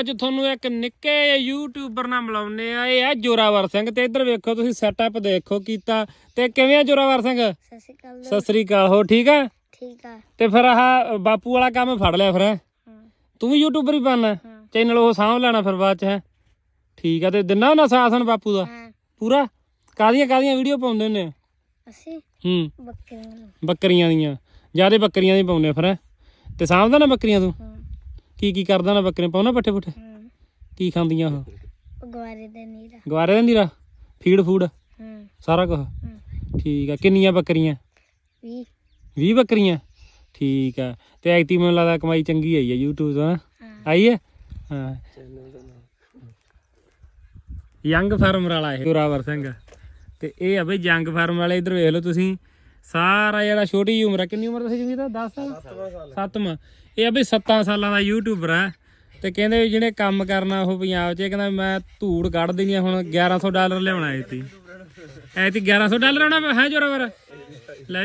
ਅੱਜ ਤੁਹਾਨੂੰ ਇੱਕ ਨਿੱਕੇ ਯੂਟਿਊਬਰ ਨਾਲ ਮਿਲਾਉਨੇ ਆ। ਇਹ ਆ ਜੋਰਾਵਰ ਸਿੰਘ ਤੇ ਇੱਧਰ ਵੇਖੋ ਤੁਸੀਂ ਸੈਟਅਪ ਦੇਖੋ ਕੀਤਾ। ਤੇ ਕਿਵੇਂ ਆ ਜੋਰਾਵਰ ਸਿੰਘ? ਸਤਿ ਸ਼੍ਰੀ ਅਕਾਲ ਸਤਿ ਸ੍ਰੀ ਅਕਾਲ ਹੋ ਠੀਕ ਆ? ਠੀਕ ਆ। ਤੇ ਫਿਰ ਆਹ ਬਾਪੂ ਵਾਲਾ ਕੰਮ ਫੜ ਲਿਆ ਫਿਰ ਹੈਂ? ਤੂੰ ਵੀ ਯੂਟਿਊਬਰ ਹੀ ਬਣਨਾ ਚੈਨਲ ਉਹ ਸਾਂਭ ਲੈਣਾ ਫਿਰ ਬਾਅਦ ਚ ਹੈ? ਠੀਕ ਆ ਤੇ ਦਿਨਾ ਨਾ ਸਾਥਨ ਬਾਪੂ ਦਾ? ਹਾਂ। ਪੂਰਾ? ਕਾਦੀਆਂ ਕਾਦੀਆਂ ਵੀਡੀਓ ਪਾਉਂਦੇ ਹੁੰਦੇ ਆ ਅਸੀਂ? ਹੂੰ। ਬੱਕਰੀਆਂ ਨੂੰ ਬੱਕਰੀਆਂ ਦੀਆਂ। ਜਿਆਦੇ ਬੱਕਰੀਆਂ ਦੀ ਪਾਉਂਦੇ ਆ ਫਿਰ ਹੈਂ? ਤੇ ਸਾਂਭਦਾ ਨਾ ਬੱਕਰੀਆਂ ਤੂੰ? ਕੀ ਕੀ ਕਰਦਾ ਨਾ ਬੱਕਰੀਆਂ ਪਾਉਣਾ ਪੱਠੇ ਪੁੱਠੇ? ਹਾਂ। ਕੀ ਖਾਂਦੀਆਂ ਉਹ? ਗਵਾਰੇ ਦੇ ਨੀਰਾ। ਗਵਾਰੇ ਦਾ ਨੀਰਾ? Feed food? ਹਾਂ। ਸਾਰਾ ਕੁਝ ਹਾਂ। ਠੀਕ ਆ। ਕਿੰਨੀਆਂ ਬੱਕਰੀਆਂ? ਵੀ 20 ਬੱਕਰੀਆਂ? ਠੀਕ ਆ। ਤੇ ਐਕਟੀ ਮੈਨੂੰ ਲੱਗਦਾ ਕਮਾਈ ਚੰਗੀ ਆਈ ਆ YouTube ਤੋਂ ਹਾਂ? ਆਈ ਹੈ ਹਾਂ। ਯੰਗ ਫਾਰਮਰ ਵਾਲਾ ਇਹ। ਗੁਰਾਵਰ ਸਿੰਘ। ਤੇ ਇਹ ਆ ਬਈ ਯੰਗ ਫਾਰਮ ਵਾਲੇ ਇਧਰ ਵੇਖ ਲਓ ਤੁਸੀਂ। ਸਾਰਾ ਜਿਹੜਾ ਛੋਟੀ ਉਮਰ ਆ, ਕਿੰਨੀ ਉਮਰ ਦਾ ਸੀ ਦਾ 10 ਸਾਲ? 7ਵਾਂ ਇਹ ਆ ਬਈ 7 ਸਾਲਾਂ ਦਾ ਯੂਟਿਊਬਰ ਆ। ਤੇ ਕਹਿੰਦੇ ਵੀ ਜਿਹਨੇ ਕੰਮ ਕਰਨਾ ਉਹ ਪੰਜਾਬ 'ਚ, ਇਹ ਕਹਿੰਦਾ ਮੈਂ ਧੂੜ ਕੱਢ ਦੇਣੀ ਆ, ਹੁਣ 1100 ਡਾਲਰ ਲਿਆਉਣਾ ਐਤੀ ਐਤੀ 1100 ਡਾਲਰ ਆਉਣਾ ਹੈ ਜੋਰਾਵਰ? ਲੈ